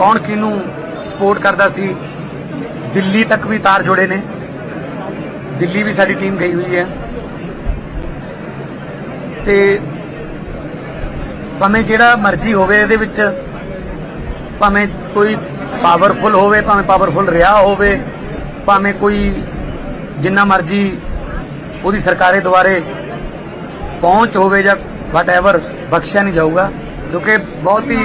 ਕੌਣ ਕਿਹਨੂੰ ਸਪੋਰਟ ਕਰਦਾ ਸੀ? ਦਿੱਲੀ ਤੱਕ ਵੀ ਤਾਰ ਜੁੜੇ ਨੇ। ਦਿੱਲੀ ਵੀ ਸਾਡੀ ਟੀਮ ਗਈ ਹੋਈ ਹੈ। ਤੇ ਭਾਵੇਂ ਜਿਹੜਾ ਮਰਜ਼ੀ ਹੋਵੇ ਇਹਦੇ ਵਿੱਚ, ਭਾਵੇਂ ਕੋਈ ਪਾਵਰਫੁਲ ਹੋਵੇ, ਭਾਵੇਂ ਪਾਵਰਫੁਲ ਰਿਹਾ ਹੋਵੇ, ਭਾਵੇਂ ਕੋਈ ਜਿੰਨਾ ਮਰਜ਼ੀ ਉਹਦੀ ਸਰਕਾਰੇ ਦੁਆਰੇ ਪਹੁੰਚ ਹੋਵੇ ਜਾਂ ਵਟਐਵਰ ਬਖਸ਼ਿਆ ਨਹੀਂ ਜਾਊਗਾ, ਕਿਉਂਕਿ ਬਹੁਤ ਹੀ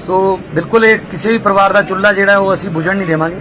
ਸੋ ਬਿਲਕੁਲ ਇਹ ਕਿਸੇ ਵੀ ਪਰਿਵਾਰ ਦਾ ਚੁੱਲ੍ਹਾ ਜਿਹੜਾ ਉਹ ਅਸੀਂ ਬੁਝਣ ਨਹੀਂ ਦੇਵਾਂਗੇ।